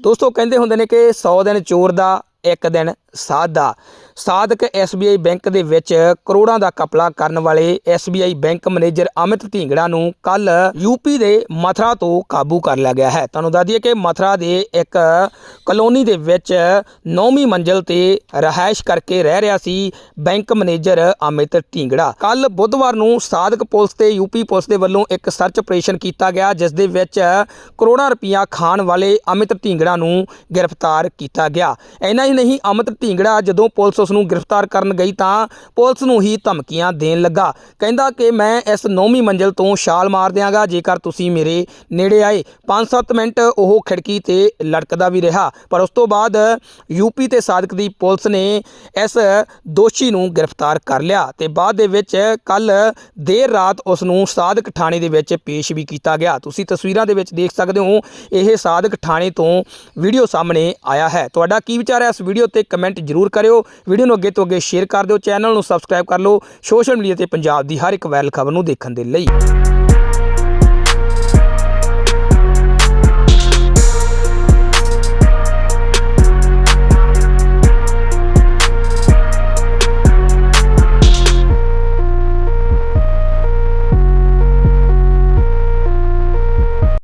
ਦੋਸਤੋ ਕਹਿੰਦੇ ਹੁੰਦੇ ਨੇ ਕਿ 100 ਦਿਨ ਚੋਰ ਦਾ ਇੱਕ ਦਿਨ ਸਾਧ। ਦਾ ਸਾਧਕ SBI ਬੈਂਕ ਦੇ ਵਿੱਚ ਕਰੋੜਾਂ ਦਾ ਕਪਲਾ ਕਰਨ ਵਾਲੇ SBI bank manager Amit Dhingra ਨੂੰ ਕੱਲ ਯੂਪੀ ਦੇ ਮਥਰਾ ਤੋਂ ਕਾਬੂ ਕਰ ਲਿਆ ਗਿਆ ਹੈ। ਤੁਹਾਨੂੰ ਦੱਸ ਦਈਏ ਕਿ ਮਥਰਾ ਦੇ ਇੱਕ ਕਲੋਨੀ ਦੇ ਵਿੱਚ 9ਵੀਂ ਮੰਜ਼ਲ ਤੇ ਰਹਾਇਸ਼ ਕਰਕੇ ਰਹਿ ਰਿਹਾ ਸੀ ਬੈਂਕ ਮੈਨੇਜਰ ਅਮਿਤ ਢੀਂਗੜਾ। ਕੱਲ ਬੁੱਧਵਾਰ ਨੂੰ ਸਾਧਕ ਪੁਲਿਸ ਤੇ ਯੂਪੀ ਪੁਲਿਸ ਦੇ ਵੱਲੋਂ ਇੱਕ ਸਰਚ ਆਪਰੇਸ਼ਨ ਕੀਤਾ ਗਿਆ, ਜਿਸ ਦੇ ਵਿੱਚ ਕਰੋੜਾਂ ਰੁਪਈਆ ਖਾਣ ਵਾਲੇ ਅਮਿਤ ਢੀਂਗੜਾ ਨੂੰ ਗ੍ਰਿਫਤਾਰ ਕੀਤਾ ਗਿਆ। ਇੰਨਾ ਹੀ ਨਹੀਂ, ਅਮਿਤ ਢੀਂਗੜਾ ਜਦੋਂ ਪੁਲਿਸ ਉਸ ਨੂੰ ਗ੍ਰਿਫਤਾਰ ਕਰਨ ਗਈ ਤਾਂ ਪੁਲਿਸ ਨੂੰ ਹੀ ਧਮਕੀਆਂ ਦੇਣ ਲੱਗਾ। ਕਹਿੰਦਾ ਕਿ ਮੈਂ ਇਸ ਨੌਵੀਂ ਮੰਜ਼ਲ ਤੋਂ ਛਾਲ ਮਾਰ ਦਿਆਂਗਾ, ਜੇਕਰ ਤੁਸੀਂ ਮੇਰੇ ਨੇੜੇ ਆਏ। 5-7 ਮਿੰਟ ਉਹ ਖਿੜਕੀ ਤੇ ਲਟਕਦਾ ਵੀ ਰਿਹਾ, ਪਰ ਉਸ ਤੋਂ ਬਾਅਦ ਯੂਪੀ ਤੇ ਸਾਦਕ ਦੀ ਪੁਲਿਸ ਨੇ ਇਸ ਦੋਸ਼ੀ ਨੂੰ ਗ੍ਰਿਫਤਾਰ ਕਰ ਲਿਆ ਤੇ ਬਾਅਦ ਦੇ ਵਿੱਚ ਕੱਲ ਦੇਰ ਰਾਤ ਉਸ ਨੂੰ ਸਾਦਕ ਥਾਣੇ ਦੇ ਵਿੱਚ ਪੇਸ਼ ਵੀ ਕੀਤਾ ਗਿਆ। ਤੁਸੀਂ ਤਸਵੀਰਾਂ ਦੇ ਵਿੱਚ ਦੇਖ ਸਕਦੇ ਹੋ, ਇਹ ਸਾਦਕ ਥਾਣੇ ਤੋਂ ਵੀਡੀਓ ਸਾਹਮਣੇ ਆਇਆ ਹੈ। ਤੁਹਾਡਾ ਕੀ ਵਿਚਾਰ ਹੈ ਇਸ ਵੀਡੀਓ ਤੇ ਕਮੈਂਟ ਜ਼ਰੂਰ ਕਰਿਓ। ਵੀਡੀਓ ਨੂੰ ਅੱਗੇ ਤੋਂ ਅੱਗੇ ਸ਼ੇਅਰ ਕਰ ਦਿਓ। ਚੈਨਲ ਨੂੰ ਸਬਸਕ੍ਰਾਈਬ ਕਰ ਲਓ। ਸੋਸ਼ਲ ਮੀਡੀਆ ਤੇ ਪੰਜਾਬ ਦੀ ਹਰ ਇੱਕ ਵਾਇਰਲ ਖਬਰ ਨੂੰ ਦੇਖਣ ਦੇ ਲਈ।